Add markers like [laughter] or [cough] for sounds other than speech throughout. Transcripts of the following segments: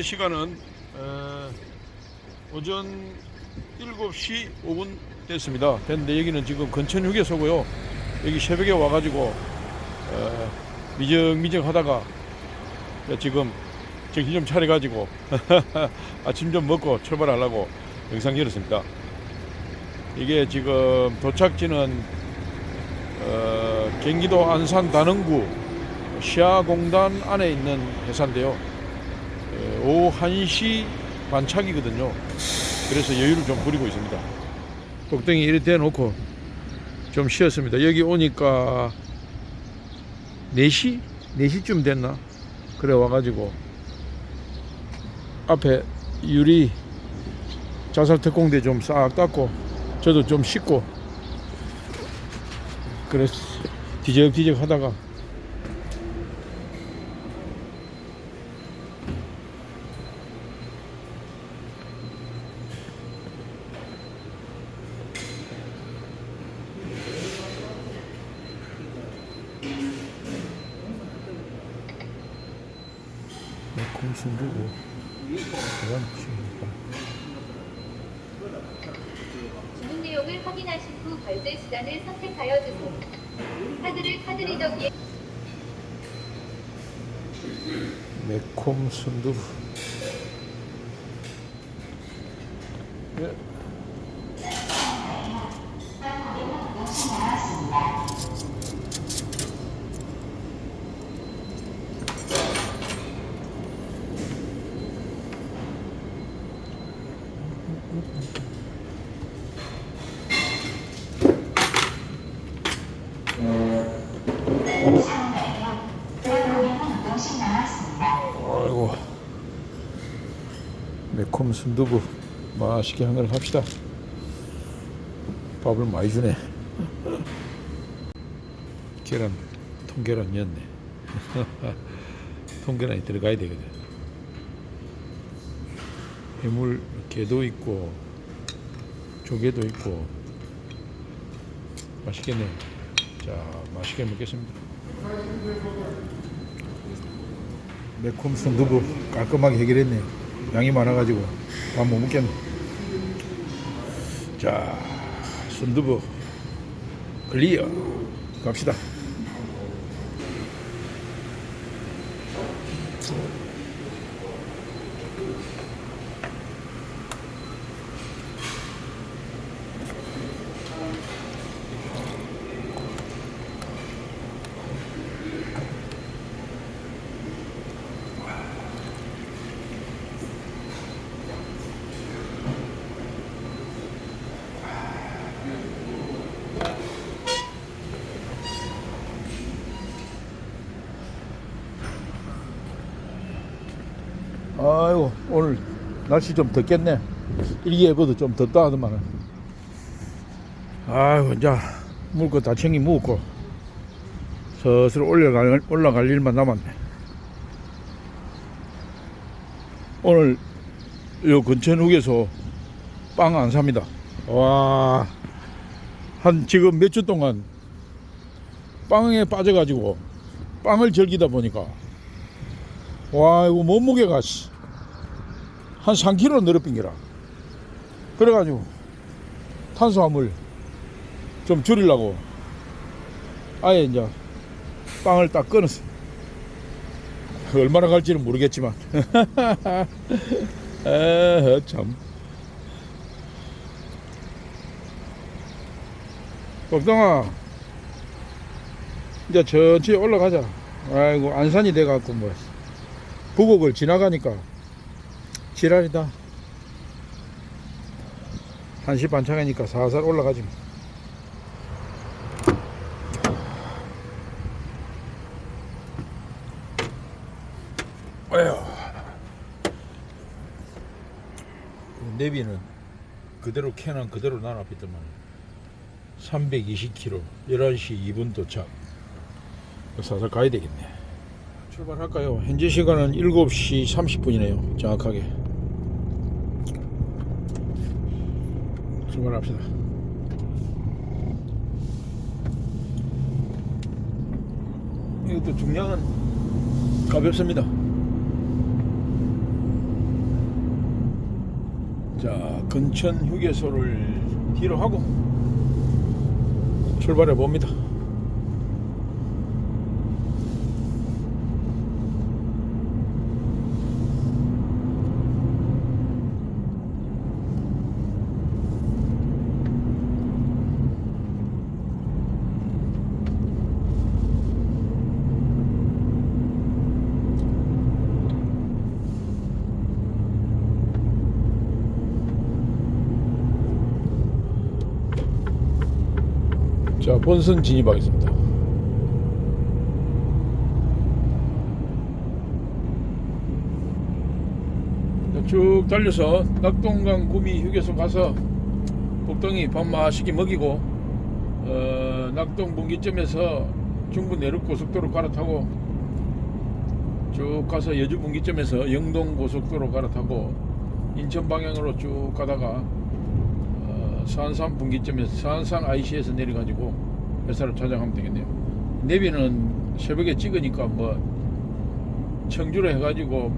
현재 시간은 어, 오전 7시 5분 됐습니다. 됐는데 여기는 지금 건천 휴게소고요. 여기 새벽에 와가지고 어, 미정미정 하다가 지금 정신 좀 차려가지고 [laughs] 아침 좀 먹고 출발하려고 영상 열었습니다. 이게 지금 도착지는 어, 경기도 안산 단흥구 시아공단 안에 있는 회사인데요. 에, 오후 1시 반착이거든요. 그래서 여유를 좀 부리고 있습니다. 복덩이 이리 대놓고 좀 쉬었습니다. 여기 오니까 4시? 4시쯤 됐나? 그래 와가지고 앞에 유리 자살 특공대 좀 싹 닦고 저도 좀 씻고 그래서 뒤적뒤적 하다가 공순 두고 대단 치니까 주문 내용을 확인하신 후 결제 수단을 선택하여 주세요. 카드를 카드 리더기에 매콤 순두부 매콤 순두부 맛있게 한 그릇 합시다. 밥을 많이 주네. 계란 통계란이었네. [laughs] 통계란이 들어가야 되거든. 해물 게도 있고 조개도 있고. 맛있겠네요 자 맛있게 먹겠습니다. 매콤 순두부 깔끔하게 해결했네요. 양이 많아가지고 밥못 먹겠네. 자, 순두부 클리어 갑시다. 아이고 오늘 날씨 좀 덥겠네. 일기예보도 좀 덥다 하더만은. 아이고 이제 물거다 챙기 묵고 슬슬 올라갈 올라갈 일만 남았네. 오늘 요 근천 욱에서 빵 안 삽니다. 와, 한 지금 몇 주 동안 빵에 빠져가지고 빵을 즐기다 보니까 와 이거 몸무게가 씨, 한 3kg 늘어빈기라. 그래가지고 탄수화물 좀 줄이려고 아예 이제 빵을 딱 끊었어. 얼마나 갈지는 모르겠지만. [laughs] 에참. 걱정아 이제 천천히 올라가자. 아이고 안산이 돼갖고 뭐 부곡을 지나가니까 지랄이다. 1시 반창이니까 살살 올라가지. 뭐. 에휴. 내비는 그대로 캐는 그대로 나눠봤더만 320km 11시 2분 도착 살살 가야 되겠네 출발할까요? 현재 시간은 7시 30분이네요. 정확하게. 출발합시다. 이것도 중량은 가볍습니다. 자, 근천 휴게소를 뒤로 하고 출발해 봅니다. 자, 본선 진입하겠습니다. 자, 쭉 달려서 낙동강 구미 휴게소 가서 복덩이 밥 맛있게 먹이고 어, 낙동 분기점에서 중부 내륙 고속도로 갈아타고 쭉 가서 여주 분기점에서 영동 고속도로 갈아타고 인천 방향으로 쭉 가다가 어, 산산 분기점에서 산산 IC에서 내려가지고 회사를 찾아가면 되겠네요. 내비는 새벽에 찍으니까 뭐 청주로 해가지고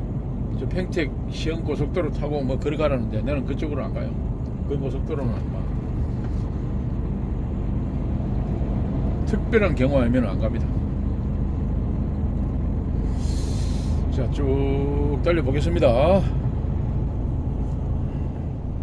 저 평택 시흥 고속도로 타고 뭐 그리 가라는데 나는 그쪽으로 안 가요. 그 고속도로는 안 가. 특별한 경우 아니면 안 갑니다. 자, 쭉 달려 보겠습니다.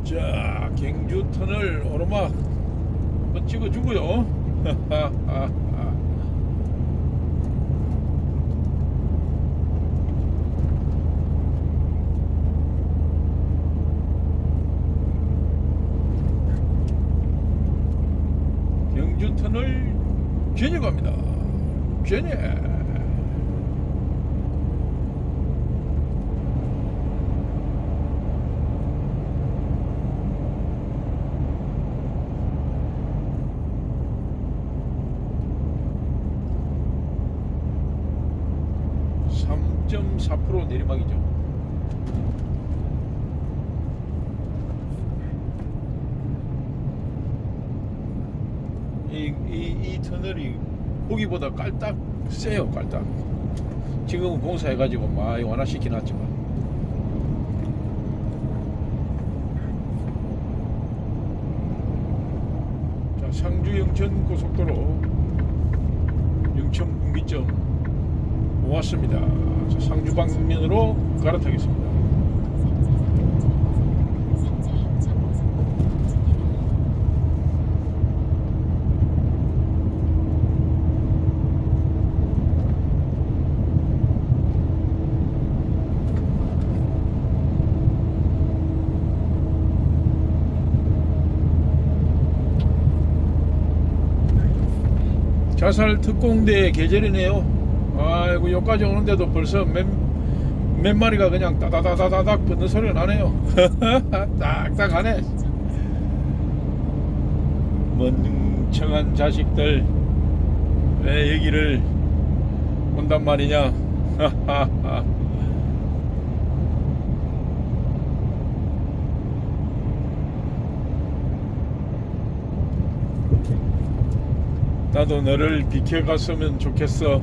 자, 경주 터널 오르막 한번 찍어주고요. [laughs] 경주 터널 전혀 갑니다. 전혀. (3.4% 내리막이죠) 이, 이, 이 터널이 보기보다 깔딱 세요 깔딱. 지금은 공사해가지고 많이 완화시켜 놨지만. 자 상주 영천 고속도로 영천 분기점 자, 상주 방면으로 갈아타겠습니다 자살 특공대 계절이네요. 아이고 여기까지 오는데도 벌써 몇, 몇 마리가 그냥 따다다다닥 붙는 소리가 나네요. [laughs] 딱딱하네. 멍청한 자식들 왜 여기를 온단 말이냐. [laughs] 나도 너를 비켜갔으면 좋겠어.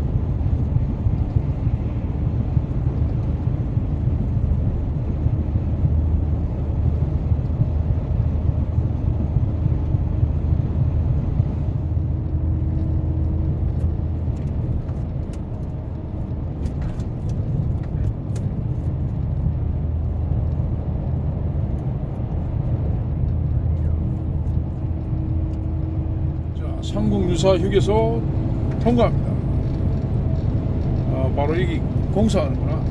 자, 삼국유사 휴게소 통과합니다. 아, 바로 여기 공사하는구나.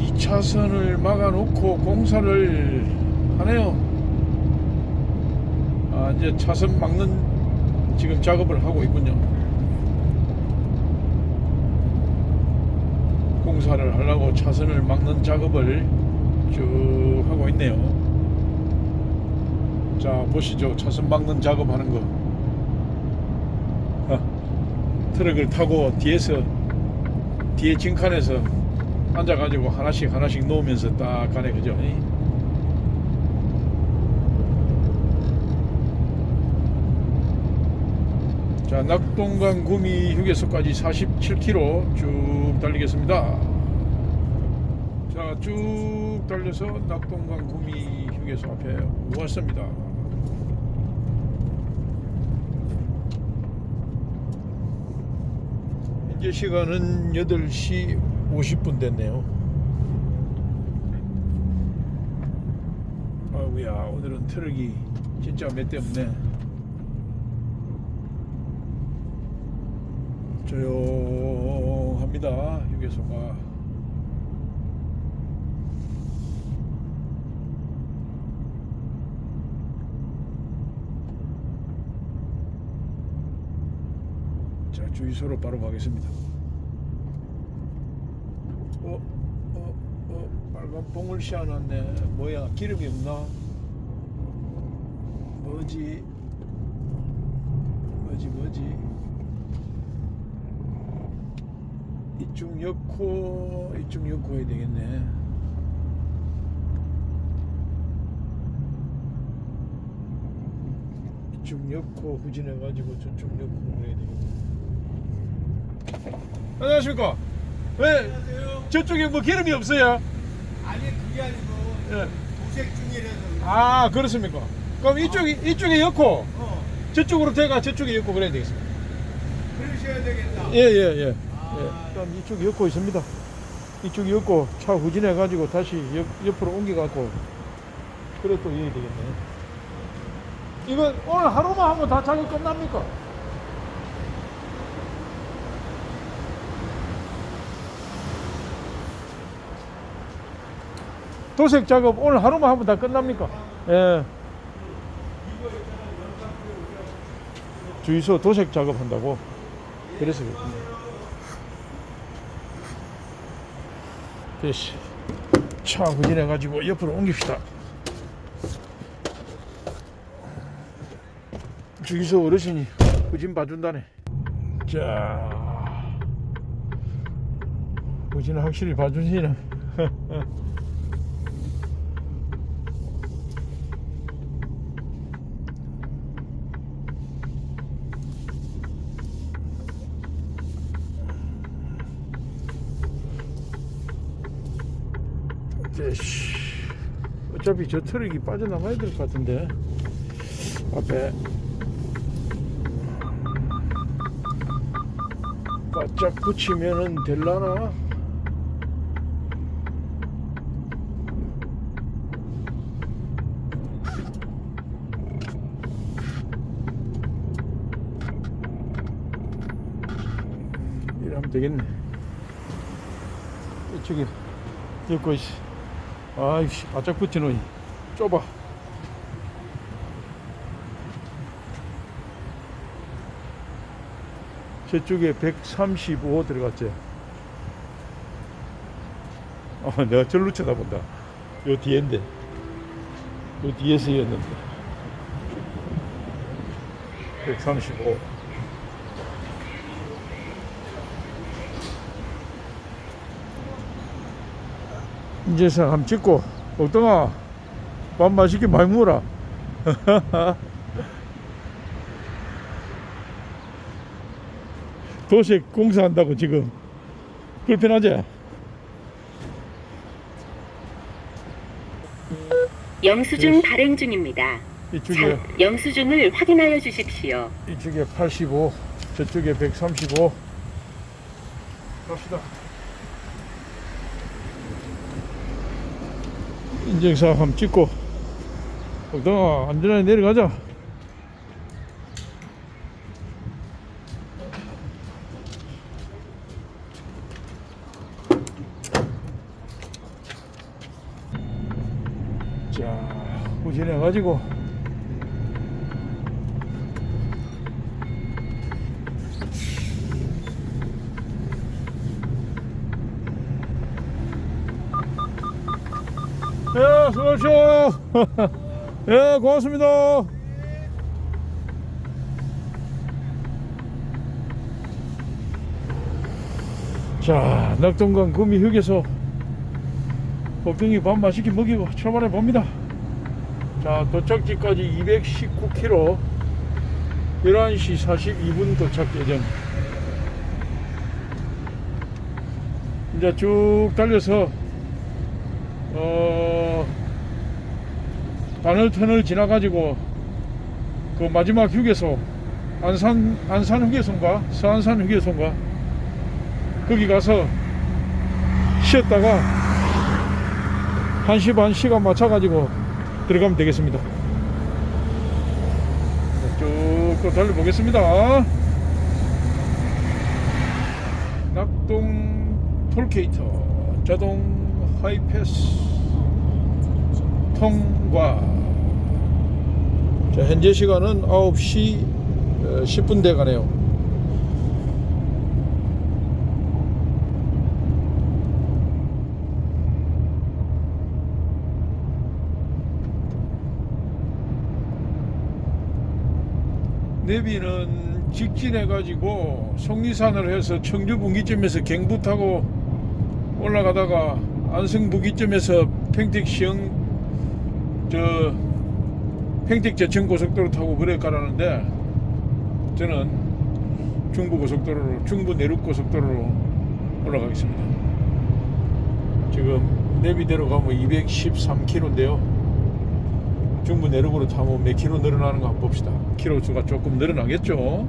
2차선을 막아놓고 공사를 하네요. 아, 이제 차선 막는 지금 작업을 하고 있군요. 공사를 하려고 차선을 막는 작업을 쭉 하고 있네요. 자 보시죠 차선 막는 작업하는 거 아, 트럭을 타고 뒤에서 뒤에 징칸에서 앉아가지고 하나씩 하나씩 놓으면서 딱 가네 그죠 이? 자, 낙동강 구미 휴게소까지 47km 쭉 달리겠습니다. 자, 쭉 달려서 낙동강 구미 휴게소 앞에 왔습니다. 현재 시간은 8시 50분 됐네요. 아이고야, 오늘은 트럭이 진짜 몇대 없네. 조용합니다 휴게소가 자 주유소로 바로 가겠습니다 어? 어? 어? 빨간 봉을 씌워놨네 뭐야 기름이 없나? 뭐지? 뭐지 뭐지? 이쪽 넣고 이쪽 넣고 해야 되겠네. 이쪽 넣고 후진해 가지고 저쪽 넣고 해야 되겠네. 안녕하십니까? 왜 저쪽에 뭐 기름이 없어요? 아니 그게 아니고 예. 도색 중이라서 아 그렇습니까? 그럼 이쪽이 이쪽에 넣고 어 저쪽으로 대가 저쪽에 넣고 그래야 되겠습니다. 그러셔야 되겠다 예예 예. 예, 아. 그럼 이쪽 엮고 있습니다. 이쪽 엮고 차 후진해 가지고 다시 옆, 옆으로 옮겨 갖고 그래 또 이해야 되겠네. 이거 오늘 하루만 하면 다 작업 끝납니까? 도색 작업 오늘 하루만 하면 다 끝납니까? 예. 주유소 도색 작업한다고 그래서. 됐시. 차 후진해 가지고 옆으로 옮깁시다. 주기소 어르신이 후진 봐준다네. 자, 후진 확실히 봐주시네. [laughs] 됐시. 어차피 저 트럭이 빠져나가야 될 것 같은데. 앞에. 바짝 붙이면은 될라나? 이러면 되겠네. 이쪽에 엮고 있어 아이씨 바짝 붙이노니 좁아. 저쪽에 135 들어갔죠 아 내가 절로 쳐다본다. 요 뒤인데. 요 뒤에서였는데. 135 이제 한번 찍고 옥동아 밥 맛있게 많이 먹어라 [laughs] 도색 공사한다고 지금 불편하지? 영수증 네. 발행 중입니다. 이쪽에 자, 영수증을 확인하여 주십시오. 이쪽에 85 저쪽에 135 갑시다 인증사 한번 찍고. 옥동아 안전하게 내려가자. 자 후진해 가지고 예, 수고하십시오. [laughs] 예, 고맙습니다. 자, 낙동강 구미 휴게소. 복덩이 밥 맛있게 먹이고 출발해 봅니다. 자, 도착지까지 219km. 11시 42분 도착 예정. 이제 쭉 달려서 어 바늘 터널 지나가지고 그 마지막 휴게소 안산 안산 휴게소인가 서안산 휴게소인가 거기 가서 쉬었다가 1시 반 시간 맞춰가지고 들어가면 되겠습니다. 쭉또 달려보겠습니다. 낙동 톨게이터 자동 하이패스 통과. 자, 현재 시간은 9시 10분 돼 가네요. 내비는 직진해 가지고 속리산을 해서 청주 분기점에서 갱부 타고 올라가다가 안성 분기점에서 평택시흥 저 평택 제천 고속도로 타고 그래 가라는데 저는 중부 고속도로로 중부 내륙 고속도로로 올라가겠습니다. 지금 내비대로 가면 213km인데요. 중부 내륙으로 타면 몇 킬로 늘어나는 거 한번 봅시다. 킬로 수가 조금 늘어나겠죠.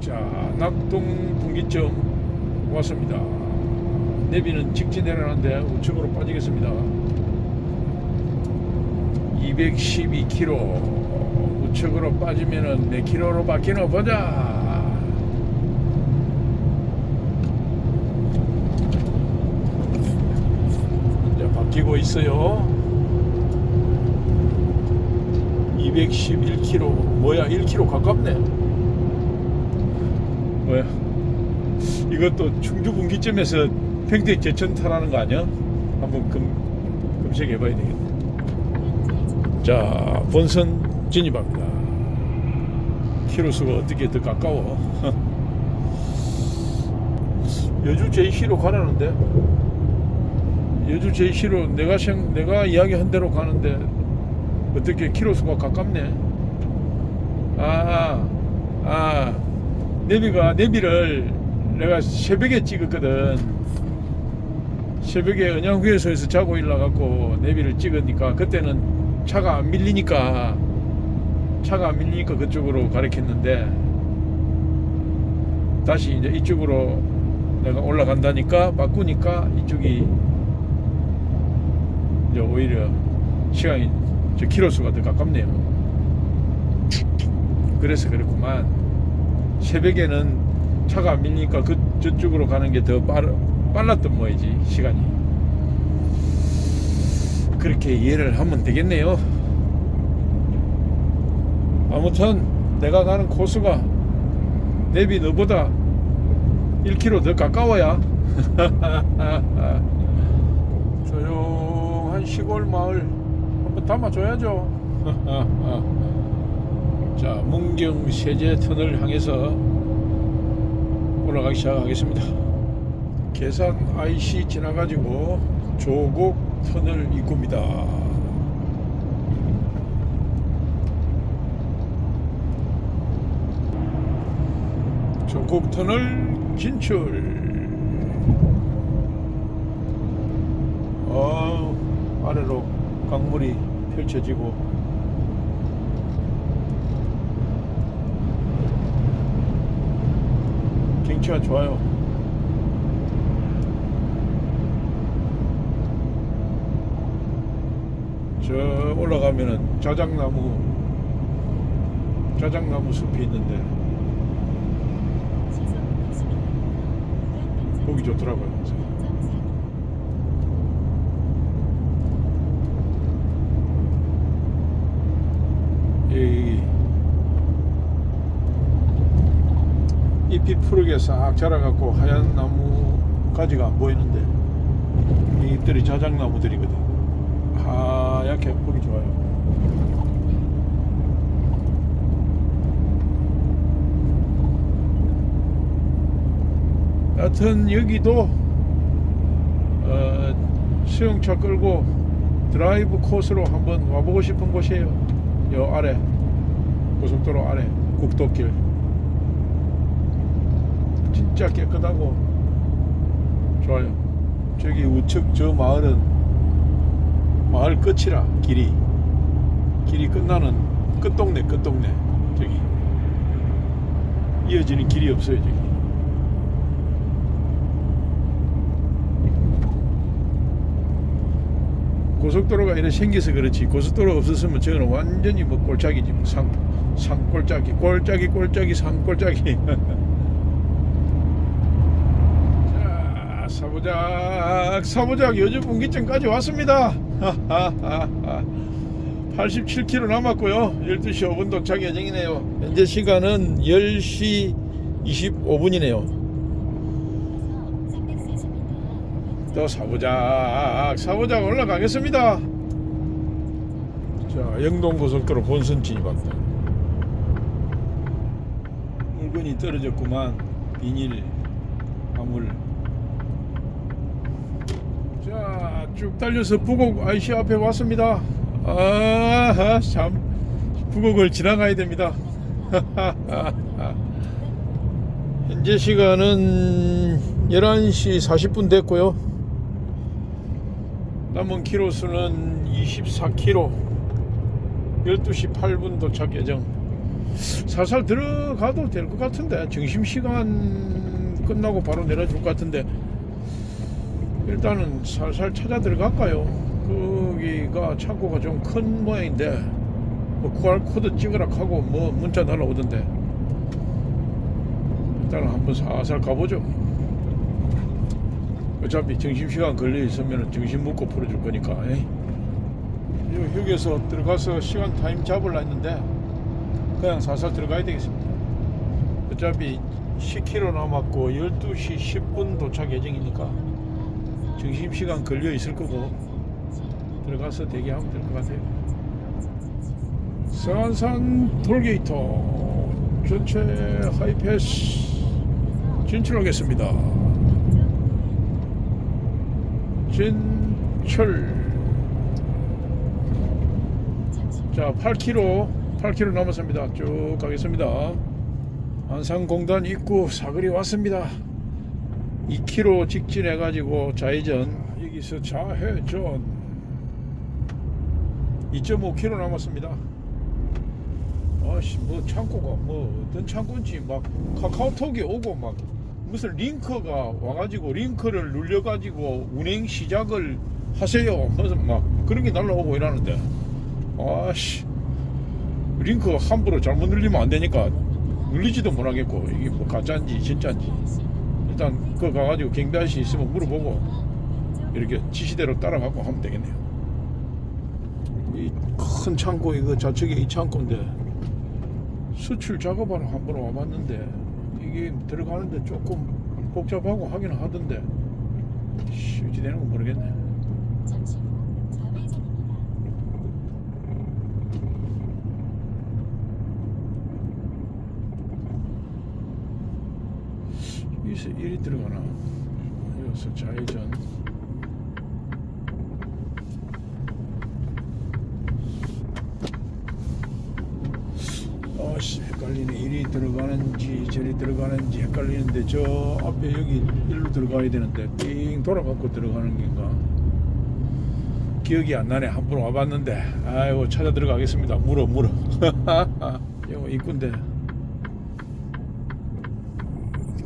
자, 낙동 분기점 왔습니다. 내비는 직진 내려가는데 우측으로 빠지겠습니다. 212km 우측으로 빠지면은 몇 킬로로 바뀌나 보자. 이제 바뀌고 있어요. 211km 뭐야 1km 가깝네 뭐야 이것도 충주 분기점에서 평택 제천 타라는 거 아니야? 한번 금, 검색해 봐야 되겠네 자 본선 진입합니다 키로수가 어떻게 더 가까워 [laughs] 여주 제시로 가라는데 여주 제시로 내가 생 내가 이야기한 대로 가는데 어떻게 키로수가 가깝네. 아, 아, 내비가 내비를 내가 새벽에 찍었거든. 새벽에 은양휴게소에서 자고 일어나갖고 내비를 찍으니까 그때는 차가 안 밀리니까 차가 안 밀리니까 그쪽으로 가리켰는데 다시 이제 이쪽으로 내가 올라간다니까 바꾸니까 이쪽이 이제 오히려 시간이 저 키로수가 더 가깝네요. 그래서 그렇구만. 새벽에는 차가 안 밀리니까 그 저쪽으로 가는 게 더 빨랐던 모이지 시간이. 그렇게 이해를 하면 되겠네요. 아무튼 내가 가는 코스가 내비 너보다 1km 더 가까워야 [laughs] 조용한 시골 마을 한번 담아줘야죠. [laughs] 자, 문경 세제 터널 향해서 올라가기 시작하겠습니다. 계산 IC 지나가지고 조곡 터널 입구입니다. 조곡 터널 진출. 어, 아래로 강물이 펼쳐지고 경치가 좋아요. 저 올라가면은 자작나무 자작나무 숲이 있는데 보기 좋더라고요. 이 잎이 푸르게 싹 자라갖고 하얀 나무 가지가 안 보이는데 이 잎들이 자작나무들이거든 하얗게 보기 좋아요? 여튼 여기도 어, 수영차 끌고 드라이브 코스로 한번 와보고 싶은 곳이에요. 요 아래 고속도로 아래 국도길. 진짜 깨끗하고 좋아요. 저기 우측 저 마을은 마을 끝이라 길이. 길이 끝나는 끝동네 끝동네. 저기. 이어지는 길이 없어요 저기. 고속도로가 이렇게 생겨서 그렇지. 고속도로 없었으면 저거는 완전히 뭐 꼴짝이지 뭐 상, 상꼴짝이 꼴짝이 꼴짝이 상꼴짝이 자 사부작 사부작. 요즘 분기점까지 왔습니다 [laughs] 87km 남았고요. 12시 5분 도착 예정이네요. 현재 시간은 10시 25분이네요. 또 사부작 사부작 올라가겠습니다. 자 영동고속도로 본선 진입합니다. 물건이 떨어졌구만. 비닐 화물 자 쭉 달려서 부곡 IC 앞에 왔습니다. 아 참. 부곡을 지나가야 됩니다. [laughs] 현재 시간은 11시 40분 됐고요. 남은 키로수는 24km 12시 8분 도착 예정. 살살 들어가도 될 것 같은데 점심시간 끝나고 바로 내려줄 것 같은데 일단은 살살 찾아 들어갈까요? 거기가 창고가 좀 큰 모양인데 뭐 QR코드 찍으라 하고 뭐 문자 날라오던데. 일단은 한번 살살 가보죠. 어차피 점심시간 걸려 있으면 정신 먹고 풀어줄 거니까 에이. 요 휴게소 들어가서 시간 타임 잡으려 했는데 그냥 살살 들어가야 되겠습니다. 어차피 10km 남았고 12시 10분 도착 예정이니까 점심시간 걸려 있을 거고 들어가서 대기하면 될 것 같아요. 서안산 톨게이트 전체 하이패스 진출하겠습니다. 진철 자 8km 8km 남았습니다. 쭉 가겠습니다. 안산공단 입구 사거리 왔습니다 2km 직진해 가지고 좌회전 여기서 좌회전. 2.5km 남았습니다. 아씨 뭐 창고가 뭐 어떤 창고인지 막 카카오톡이 오고 막 무슨 링크가 와가지고 링크를 눌려가지고 운행 시작을 하세요. 무슨 막 그런 게 날라오고 이러는데. 아씨 링크가 함부로 잘못 눌리면 안 되니까 눌리지도 못하겠고 이게 뭐 가짜인지 진짜인지 일단 그거 가가지고 경비 아저씨 있으면 물어보고 이렇게 지시대로 따라가고 하면 되겠네요. 이 큰 창고 이거 좌측에 이 창고인데 수출 작업하러 한번 와봤는데 이게 들어가는데 조금 복잡하고 하긴 하던데 쉽지 되는 건 모르겠네. 여 기서 일이 들어가나? 여기서 좌회전. 아씨 헷갈리네. 일이 들어가는지 저리 들어가는지 헷갈리는데 저 앞에 여기 일로 들어가야 되는데 삥 돌아갖고 들어가는 건가? 기억이 안 나네. 한 번 와봤는데. 아이고 찾아 들어가겠습니다. 물어 물어. [laughs] 이거 입구인데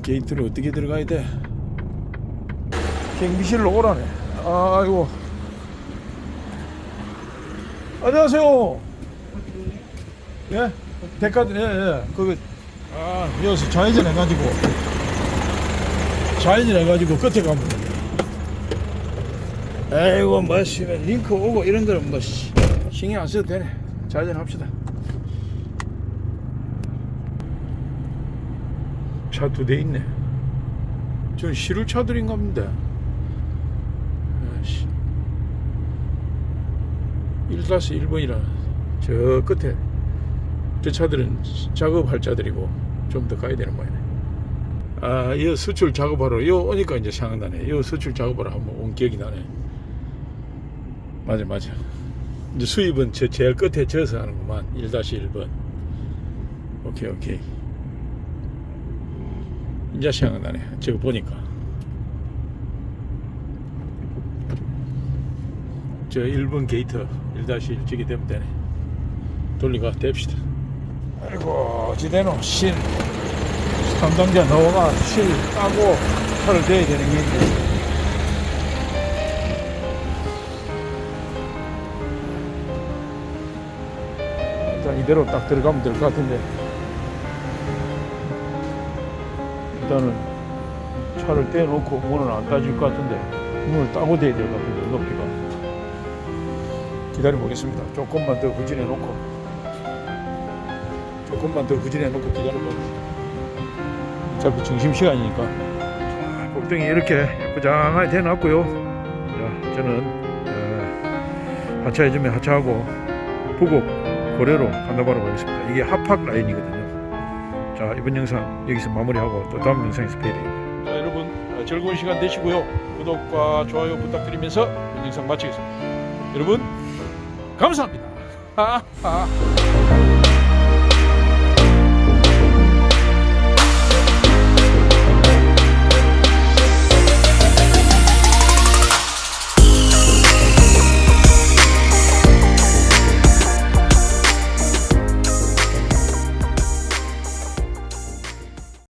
게이트를 어떻게 들어가야 돼 경비실로 오라네 아이고 안녕하세요 예? 백화점, 예, 예. 그거, 아, 여기서 좌회전 해가지고, 좌회전 해가지고 끝에 가면 돼. 에이고, 뭐, 씨, 링크 오고 이런 거는 뭐, 씨, 신경 안 써도 되네. 좌회전 합시다. 차 두 대 있네. 저 시루차들인가 본데. 아씨. 1-1번이라, 저 끝에. 저 차들은 작업할 차들이고 좀 더 가야 되는 모양이네. 아, 이 수출 작업하러 이 오니까 이제 생각나네. 이 수출 작업하러 한번 온 기억이 나네. 맞아, 맞아. 이제 수입은 저 제일 끝에 져서 하는구만. 1-1번. 오케이 오케이 이제 생각나네 저거 보니까. 저 1번 게이트 1-1 저기 되면 되네. 돌리가 댑시다. 아이고 지대노? 신. 상당자 나와가 실 따고 차를 대야 되는 게 있네. 일단 이대로 딱 들어가면 될 것 같은데 일단은 차를 떼놓고 문은 안 따질 것 같은데 문을 따고 대야 될 것 같은데 높이가. 기다려 보겠습니다. 조금만 더 후진해 놓고. 조금만 더 후진해 놓고 기다려 보겠습니다 어차피 점심시간이니까. 자, 복덩이 이렇게 예쁘장하게 대놨고요. 자 저는 어, 하차해주면 하차하고 부곡 고래로 간다바로 가겠습니다. 이게 합학 라인이거든요. 자 이번 영상 여기서 마무리하고 또 다음 영상에서 뵙겠습니다. 자 여러분 어, 즐거운 시간 되시고요. 구독과 좋아요 부탁드리면서 이번 영상 마치겠습니다. 여러분 감사합니다. [laughs]